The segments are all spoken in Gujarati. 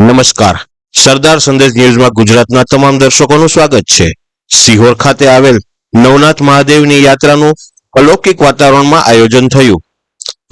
નમસ્કાર. સરદાર સંદેશ ન્યૂઝમાં ગુજરાતના તમામ દર્શકોનું સ્વાગત છે. સિહોર ખાતે આવેલ નવનાથ મહાદેવની યાત્રાનું અલૌકિક વાતાવરણમાં આયોજન થયું.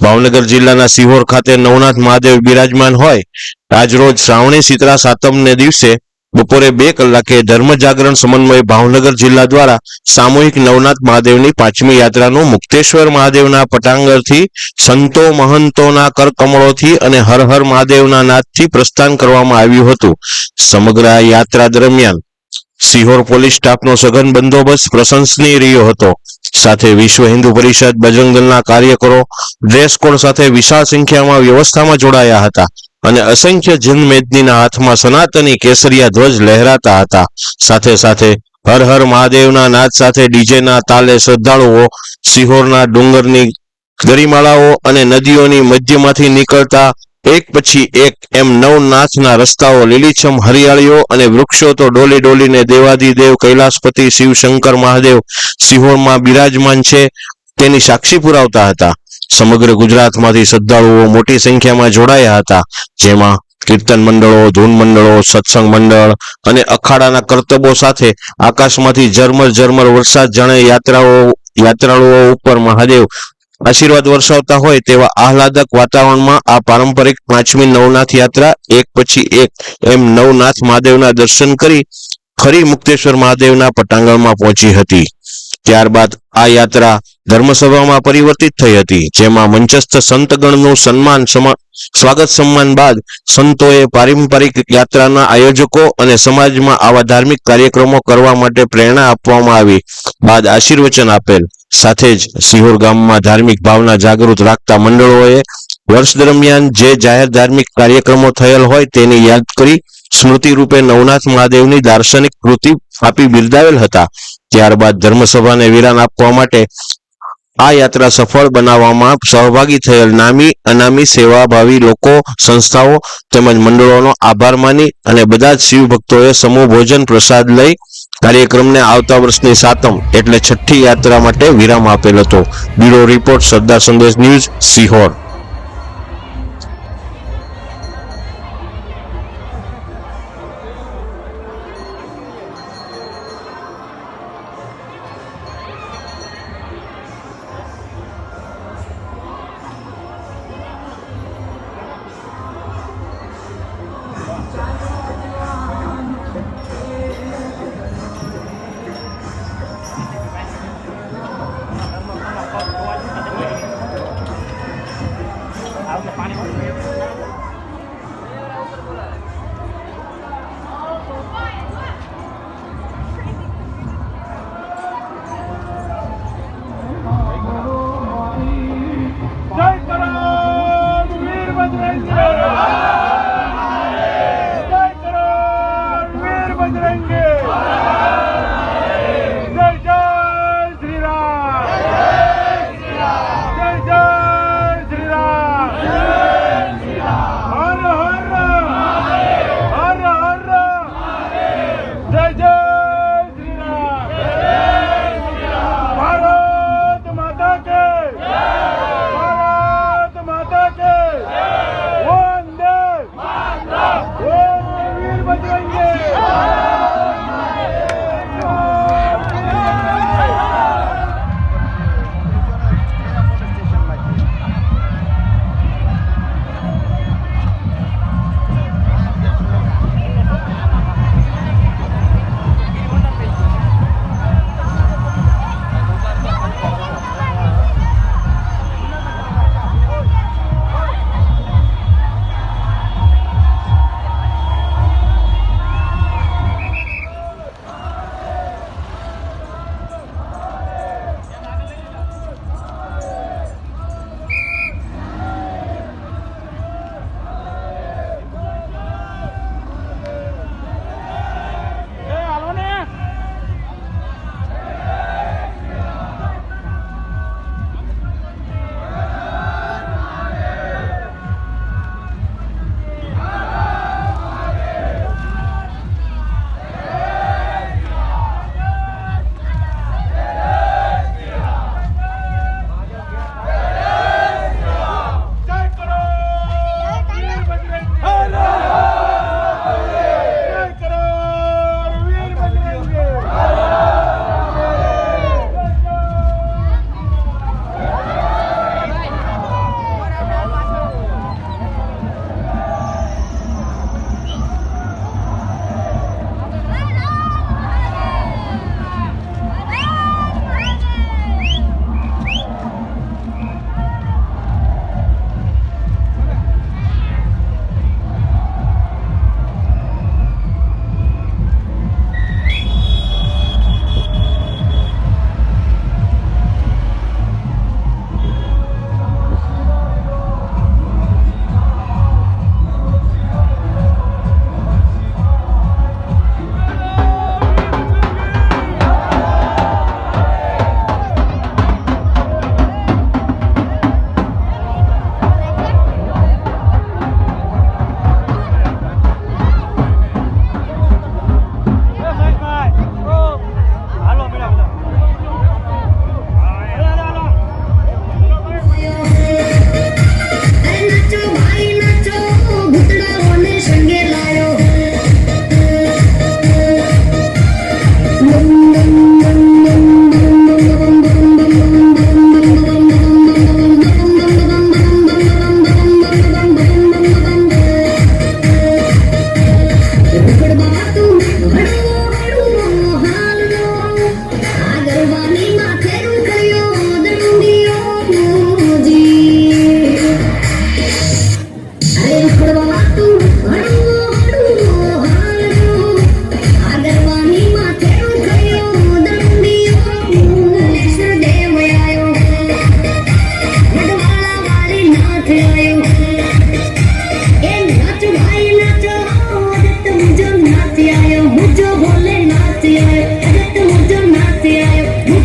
ભાવનગર જિલ્લાના સિહોર ખાતે નવનાથ મહાદેવ બિરાજમાન હોય આજરોજ શ્રાવણી, શીતળા, સાતમને દિવસે બપોરે બે કલાકે ધર્મ જાગરણ સમન્વય ભાવનગર જિલ્લા દ્વારા સામૂહિક નવનાથ મહાદેવની પાંચમી યાત્રાનું મુક્તેશ્વર મહાદેવના પટાંગરથી સંતો મહંતોના કરકમળોથી અને હર હર મહાદેવના નાદથી પ્રસ્થાન કરવામાં આવ્યું હતું. સમગ્ર યાત્રા દરમિયાન સિહોર પોલીસ સ્ટાફનો સઘન બંદોબસ્ત પ્રશંસનીય રહ્યો હતો. સાથે વિશ્વ હિન્દુ પરિષદ બજરંગ દળના કાર્યકરો ડ્રેસ કોડ સાથે વિશાળ સંખ્યામાં વ્યવસ્થામાં જોડાયા હતા. અને અસંખ્ય જનમેદનીના હાથમાં સનાતની કેસરિયા ધ્વજ લહેરાતા હતા. સાથે સાથે હર હર મહાદેવના નાદ સાથે ડીજેના તાલે શ્રદ્ધાળુઓ સિહોરના ડુંગરની ગરીમાળાઓ અને નદીઓની મધ્યમાંથી નીકળતા એક પછી એક એમ નવનાથના રસ્તાઓ, લીલીછમ હરિયાળીઓ અને વૃક્ષો તો ડોલી ડોલીને દેવાદિદેવ, કૈલાસપતિ શિવ શંકર મહાદેવ સિહોરમાં બિરાજમાન છે તેની સાક્ષી પુરાવતા હતા. સમગ્ર ગુજરાતમાંથી શ્રદ્ધાળુઓ મોટી સંખ્યામાં જોડાયા હતા. જેમાં કીર્તન મંડળો, ધૂન મંડળો, સત્સંગ મંડળ અને અખાડાના કરતબો સાથે આકાશમાંથી ઝરમર ઝરમર વરસાદ જાણે યાત્રાઓ, યાત્રાળુઓ ઉપર મહાદેવ આશીર્વાદ વરસાવતા હોય તેવા આહલાદક વાતાવરણમાં આ પારંપરિક પાંચમી નવનાથ યાત્રા એક પછી એક એમ નવનાથ મહાદેવના દર્શન કરી ફરી મુક્તેશ્વર મહાદેવના પટાંગણમાં પહોંચી હતી. ત્યારબાદ આ યાત્રા ધર્મસભામાં પરિવર્તિત થઈ હતી, જેમાં મંચસ્થ સંતગણનું સન્માન સ્વાગત સન્માન બાદ સંતોએ પારંપરિક યાત્રાના આયોજકો અને સમાજમાં આવા ધાર્મિક કાર્યક્રમો કરવા માટે પ્રેરણા આપવામાં આવી. બાદ આશીર્વચન આપેલ. સાથે જ સિહોર ગામમાં ધાર્મિક ભાવના જાગૃત રાખતા મંડળોએ વર્ષ દરમિયાન જે જાહેર ધાર્મિક કાર્યક્રમો થયેલ હોય તેની યાદ કરી સ્મૃતિ રૂપે નવનાથ મહાદેવની દાર્શનિક કૃતિ આપી બિરદાવેલ હતા. ત્યારબાદ ધર્મસભાને વિરામ આપવા માટે આ યાત્રા સફળ બનાવવામાં સહભાગી થયેલ નામી, અનામી, સેવાભાવી લોકો, સંસ્થાઓ તેમજ મંડળોનો આભાર માની અને બધા જ શિવ ભક્તોએ સમૂહ ભોજન પ્રસાદ લઈ કાર્યક્રમને આવતા વર્ષની સાતમ એટલે છઠ્ઠી યાત્રા માટે વિરામ આપેલ હતો. બ્યુરો રિપોર્ટ, સરદાર સંદેશ ન્યૂઝ, સિહોર.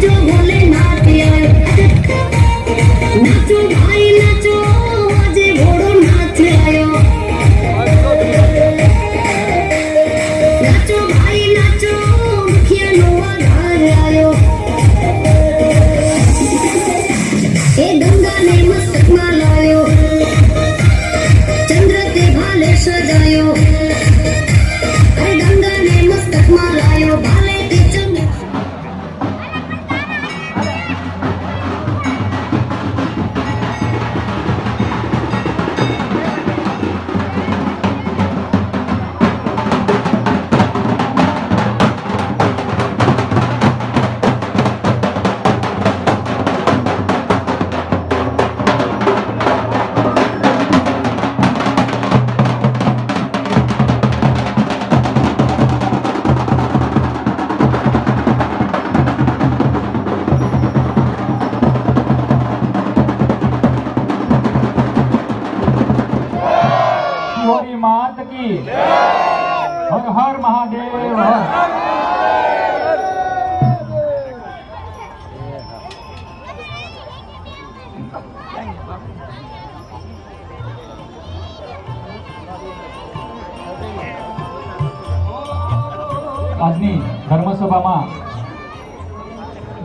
do ધર્મસભામાં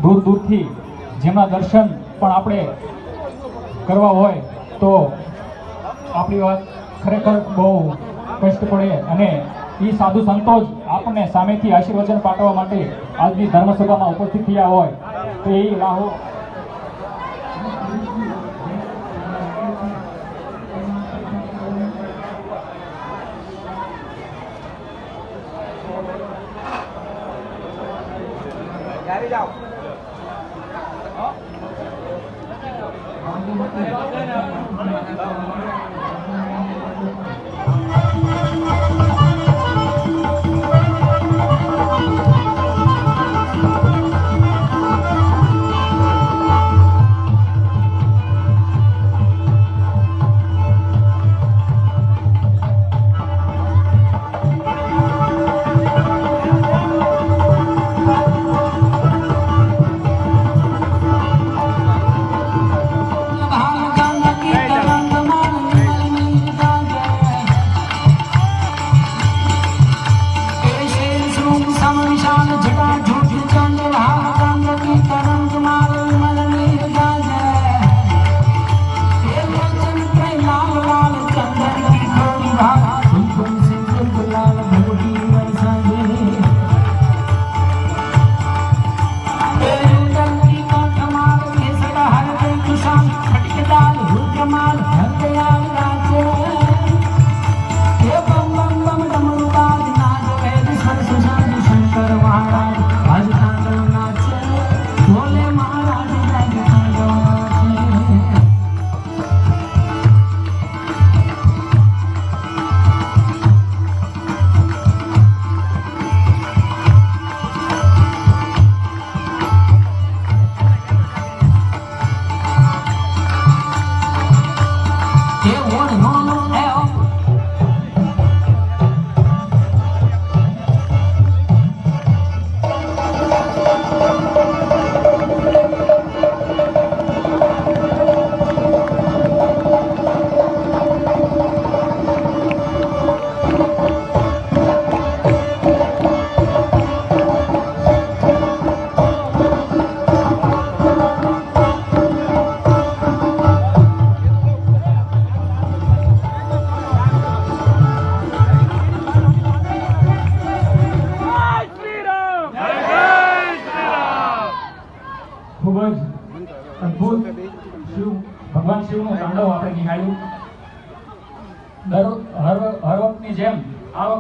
દૂર દૂરથી જેમના દર્શન પણ આપણે કરવા હોય તો આપણી વાત ખરેખર બહુ કષ્ટ પડે અને એ સાધુ સંતો જ આપણને સામેથી આશીર્વચન પાઠવવા માટે આજની ધર્મસભામાં ઉપસ્થિત થયા હોય તો એ રાહો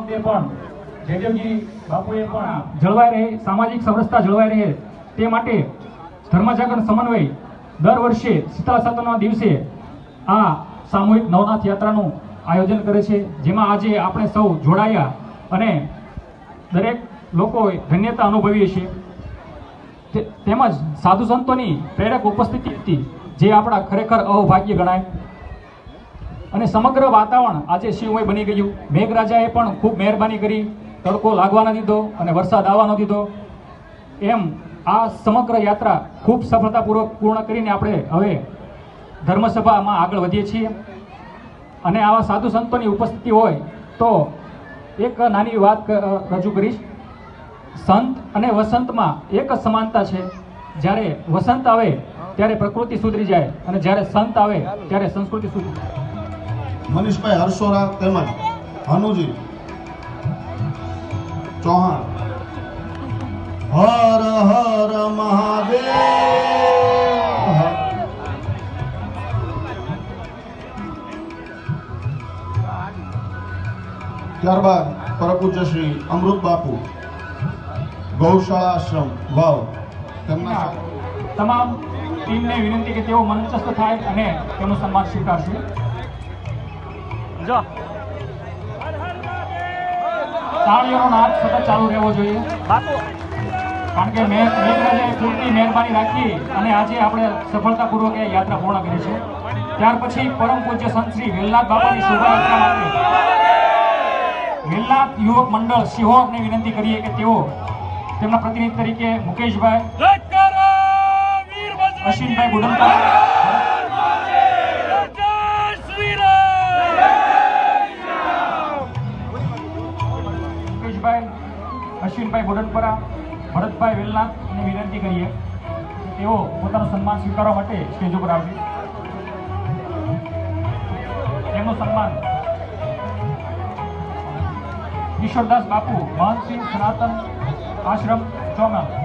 આ પણ જયદેવજી બાપુએ પણ જળવાઈ રહે, સામાજિક સમરસતા જળવાઈ રહે, તે માટે ધર્મજાગરણ સમન્વય દર વર્ષે શીતળા સાતમના દિવસે આ સામૂહિક નવનાથ યાત્રાનું આયોજન કરે છે. જેમાં આજે આપણે સૌ જોડાયા અને દરેક લોકોએ ધન્યતા અનુભવીએ છીએ. તેમજ સાધુ સંતોની પ્રેરક ઉપસ્થિતિ હતી, જે આપણા ખરેખર અહોભાગ્ય ગણાય. અને સમગ્ર વાતાવરણ આજે શિવમય બની ગયું. મેઘરાજાએ પણ ખૂબ મહેરબાની કરી, તડકો લાગવા ન દીધો અને વરસાદ આવવા ન દીધો. એમ આ સમગ્ર યાત્રા ખૂબ સફળતાપૂર્વક પૂર્ણ કરીને આપણે હવે ધર્મસભામાં આગળ વધીએ છીએ. અને આવા સાધુ સંતોની ઉપસ્થિતિ હોય તો એક નાની વાત રજૂ કરીશ. સંત અને વસંતમાં એક સમાનતા છે. જ્યારે વસંત આવે, ત્યારે પ્રકૃતિ સુધરી જાય અને જ્યારે સંત આવે, ત્યારે સંસ્કૃતિ સુધરી જાય. મનીષભાઈ હર્ષોરા તેમજ હનુજી ચૌહાણ. હર હર મહાદેવ. ત્યારબાદ પરપૂજ્ય શ્રી અમૃત બાપુ. ગૌશાળા આશ્રમ વાવ. તેમના તમામ ટીમને વિનંતી કે તેઓ મંચસ્થ થાય અને તેનું સન્માન સ્વીકારશે. તાળીઓનો નાદ સતત ચાલુ રહેવો જોઈએ. કારણ કે મેં મેઘરાજાએ પૂરતી મહેરબાની રાખી અને આજે આપણે સફળતાપૂર્વક એ યાત્રા પૂર્ણ કરી છે. ત્યાર પછી પરમ પૂજ્ય સંત શ્રી વેલનાથ બાપાની શોભાયાત્રા માટે વેલનાથ યુવક મંડળ સિહોરને વિનંતી કરીએ કે તેઓ તેમના પ્રતિનિધિ તરીકે મુકેશભાઈ અશ્વિનભાઈ બુડનકા બુડનપરા ભરતભાઈ વેલનાથને વિનંતી કરીએ. તેઓ પોતાનું સન્માન સ્વીકારવા માટે સ્ટેજ ઉપર આવશે. એમનું સન્માન ઈશ્વરદાસ બાપુ મહંતસિંહ સનાતન આશ્રમ ચોમણ